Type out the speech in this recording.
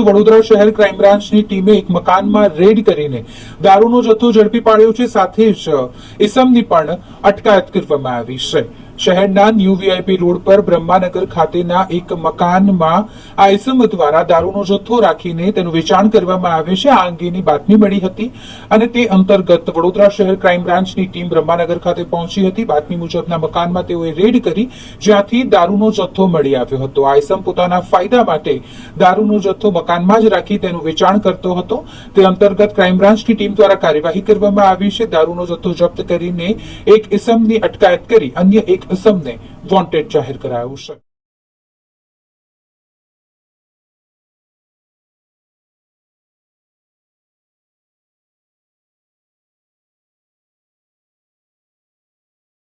વડોદરા શહેર ક્રાઇમ બ્રાન્ચની ટીમે એક મકાનમાં રેડ કરીને દારૂનો જથ્થો ઝડપી પાડ્યો છે. સાથે જ ઇસમની પણ અટકાયત કરવામાં આવી છે. શહેરના ન્યૂ વીઆઈપી રોડ પર બ્રહ્માનગર ખાતેના એક મકાનમાં આઈસમ દ્વારા દારૂનો જથ્થો રાખીને તેનું વેચાણ કરવામાં આવે છે. આ અંગેની બાતમી મળી હતી અને તે અંતર્ગત વડોદરા શહેર ક્રાઇમ બ્રાન્ચની ટીમ બ્રહ્માનગર ખાતે પહોંચી હતી. બાતમી મુજબના મકાનમાં તેઓએ રેડ કરી જ્યાંથી દારૂનો જથ્થો મળી આવ્યો હતો. આઈસમ પોતાના ફાયદા માટે દારૂનો જથ્થો મકાનમાં જ રાખી તેનું વેચાણ કરતો હતો. તે અંતર્ગત ક્રાઇમ બ્રાન્ચની ટીમ દ્વારા કાર્યવાહી કરવામાં આવી છે. દારૂનો જથ્થો જપ્ત કરીને એક ઇસમની અટકાયત કરી અન્ય એક ઇસમને વોન્ટેડ જાહેર કરાયું છે.